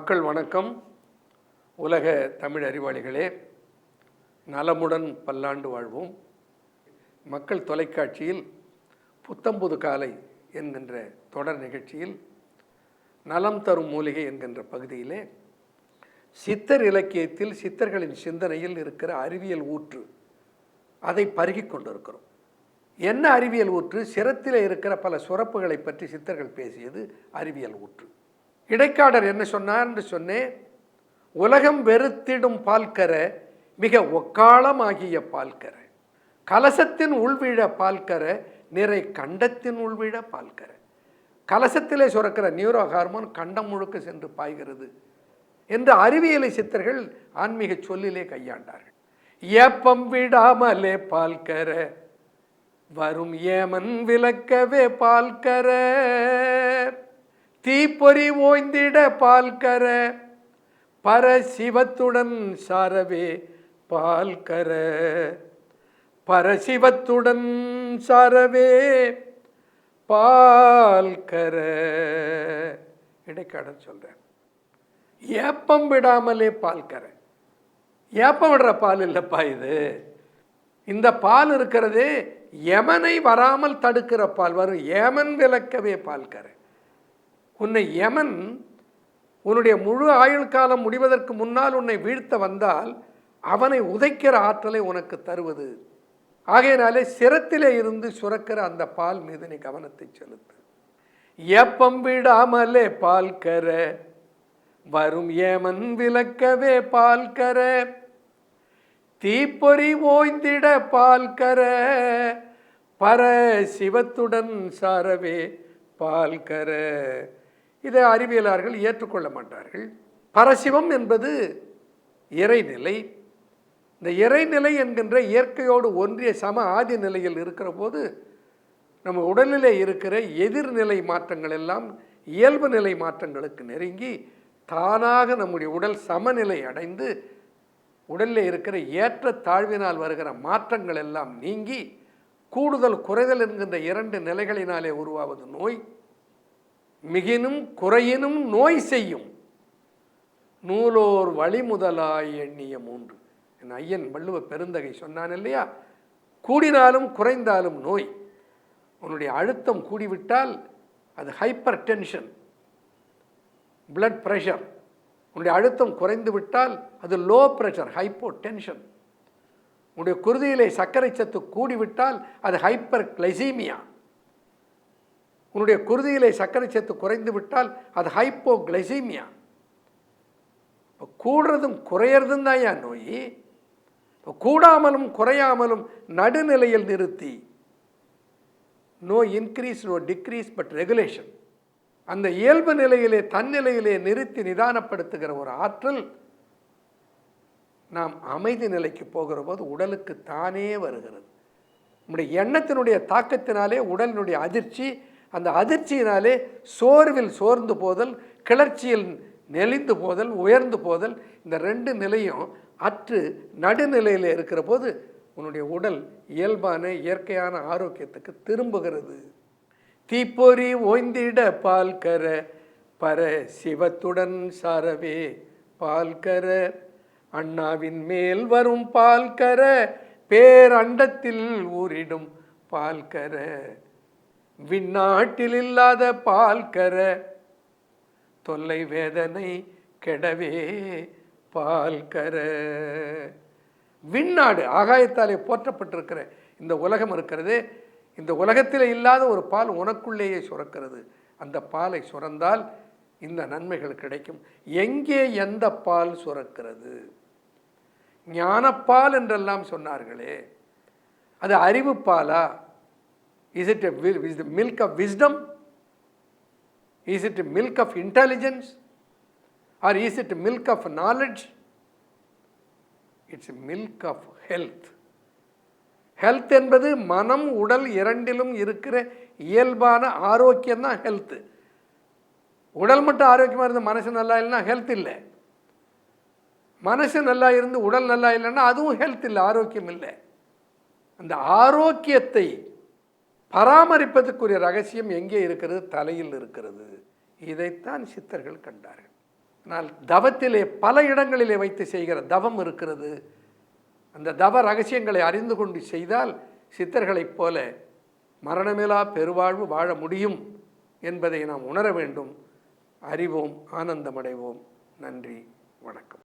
மக்கள் வணக்கம். உலக தமிழ் அறிவாளிகளே நலமுடன் பல்லாண்டு வாழ்வோம். மக்கள் தொலைக்காட்சியில் புத்தம்புது காலை என்கின்ற தொடர் நிகழ்ச்சியில் நலம் தரும் மூலிகை என்கின்ற பகுதியிலே சித்தர் இலக்கியத்தில் சித்தர்களின் சிந்தனையில் இருக்கிற அறிவியல் ஊற்று அதை பருகி கொண்டிருக்கிறோம். என்ன அறிவியல் ஊற்று? சிரத்தில் இருக்கிற பல சுரப்புகளை பற்றி சித்தர்கள் பேசியது அறிவியல் ஊற்று. இடைக்காடர் என்ன சொன்னார் என்று சொன்னேன் உலகம் வெறுத்திடும் பால்கர மிக ஒக்காலமாகிய பால்கர. கலசத்தின் உள்விழ பால்கர நிறை கண்டத்தின் உள்விழ பால்கர. கலசத்திலே சுரக்கிற நியூரோ ஹார்மோன் கண்டம் முழுக்க சென்று பாய்கிறது என்று அறிவியலை சித்தர்கள் ஆன்மீக சொல்லிலே கையாண்டார்கள். ஏப்பம் விடாமலே பால்கர வரும் ஏமன் விளக்கவே பால்கர. தீப்பொறி ஓய்ந்திட பால்கர பரசிவத்துடன் சாரவே பால்கர. பரசிவத்துடன் சாரவே பால்கர. இடைக்காடல் சொல்றேன். ஏப்பம் விடாமலே பால்கர. ஏப்பம் விடுற பால் இல்லைப்பா இது. இந்த பால் இருக்கிறது யமனை வராமல் தடுக்கிற பால். வரும் ஏமன் விளக்கவே பால்கர. உன்னை யமன் உன்னுடைய முழு ஆயுள் காலம் முடிவதற்கு முன்னால் உன்னை வீழ்த்த வந்தால் அவனை உதைக்கிற ஆற்றலை உனக்கு தருவது. ஆகையினாலே சிரத்திலே இருந்து சுரக்கிற அந்த பால் மீது நீ கவனத்தை செலுத்து. ஏப்பம் விடாமலே பால் கர வரும் ஏமன் விளக்கவே பால் கர தீப்பொறி ஓய்ந்திட பால் கர பர சிவத்துடன் சாரவே பால் கர இதை அறிவியலாளர்கள் ஏற்றுக்கொள்ள மாட்டார்கள். பரசிவம் என்பது இறைநிலை. இந்த இறைநிலை என்கின்ற இயற்கையோடு ஒன்றிய சம ஆதி நிலையில் இருக்கிற போது நம்ம உடலிலே இருக்கிற எதிர்நிலை மாற்றங்கள் எல்லாம் இயல்பு நிலை மாற்றங்களுக்கு நெருங்கி தானாக நம்முடைய உடல் சமநிலை அடைந்து உடலில் இருக்கிற ஏற்ற தாழ்வினால் வருகிற மாற்றங்கள் எல்லாம் நீங்கி கூடுதல் குறைதல் என்கின்ற இரண்டு நிலைகளினாலே உருவாவது நோய். மிகினும் குறையினும் நோய் செய்யும். நூலோர் வழிமுதலாய் எண்ணிய மூன்று. என் ஐயன் வள்ளுவ பெருந்தகை சொன்னான் இல்லையா? கூடினாலும் குறைந்தாலும் நோய். உன்னுடைய அழுத்தம் கூடிவிட்டால் அது ஹைப்பர் டென்ஷன் பிளட் ப்ரெஷர் உன்னுடைய அழுத்தம் குறைந்து விட்டால் அது லோ ப்ரெஷர் ஹைப்போ டென்ஷன் உன்னுடைய குருதியிலே சர்க்கரை சத்து கூடிவிட்டால் அது ஹைப்பர் கிளைசீமியா உன்னுடைய குருதியிலே சர்க்கரை சத்து குறைந்து விட்டால் அது ஹைப்போ கிளைசீமியா இப்போ கூடுறதும் குறையிறதும் தான் ஏன் நோய். இப்போ கூடாமலும் குறையாமலும் நடுநிலையில் நிறுத்தி. No increase no decrease but regulation அந்த இயல்பு நிலையிலே தன்னிலையிலே நிறுத்தி நிதானப்படுத்துகிற ஒரு ஆற்றல் நாம் அமைதி நிலைக்கு போகிற போது உடலுக்கு தானே வருகிறது. நம்முடைய எண்ணத்தினுடைய தாக்கத்தினாலே உடலினுடைய அதிர்ச்சி அந்த அதிர்ச்சியினாலே சோர்வில் சோர்ந்து போதல் கிளர்ச்சியில் நெளிந்து போதல் உயர்ந்து போதல் இந்த ரெண்டு நிலையும் அற்று நடுநிலையில் இருக்கிற போது உன்னுடைய உடல் இயல்பான இயற்கையான ஆரோக்கியத்துக்கு திரும்புகிறது. தீப்பொறி ஓய்ந்திட பால் கர பர சிவத்துடன் சாரவே பால் கர அண்ணாவின் மேல் வரும் பால் கர பேரண்டத்தில் ஊரிடும் பால்கர விண்ணாட்டில் இல்லாத பால்கர தொல்லை வேதனை கெடவே பால்கர. விண்ணாடு ஆகாயத்தாலே போற்றப்பட்டிருக்கிற இந்த உலகம் இருக்கிறது. இந்த உலகத்தில் இல்லாத ஒரு பால் உனக்குள்ளேயே சுரக்கிறது. அந்த பாலை சுரந்தால் இந்த நன்மைகள் கிடைக்கும். எங்கே எந்த பால் சுரக்கிறது? ஞானப்பால் என்றெல்லாம் சொன்னார்களே. அது அறிவு is it is the milk of wisdom is it milk of intelligence or is it milk of knowledge it's milk of health health என்பது மனம் உடல் இரண்டிலும் இருக்கிற இயல்பான ஆரோக்கியம் தான் ஹெல்த்து உடல் மட்டும் ஆரோக்கியமாக இருந்து மனசு நல்லா இல்லைன்னா ஹெல்த் இல்லை. மனசு நல்லா இருந்து உடல் நல்லா இல்லைன்னா அதுவும் ஹெல்த் இல்லை ஆரோக்கியம் இல்லை. அந்த ஆரோக்கியத்தை பராமரிப்பதற்குரிய ரகசியம் எங்கே இருக்கிறது? தலையில் இருக்கிறது. இதைத்தான் சித்தர்கள் கண்டார்கள். ஆனால் தவத்திலே பல இடங்களிலே வைத்து செய்கிற தவம் இருக்கிறது. அந்த தவ ரகசியங்களை அறிந்து கொண்டு செய்தால் சித்தர்களைப் போல மரணமிலா பெருவாழ்வு வாழ முடியும் என்பதை நாம் உணர வேண்டும். அறிவோம் ஆனந்தமடைவோம். நன்றி வணக்கம்.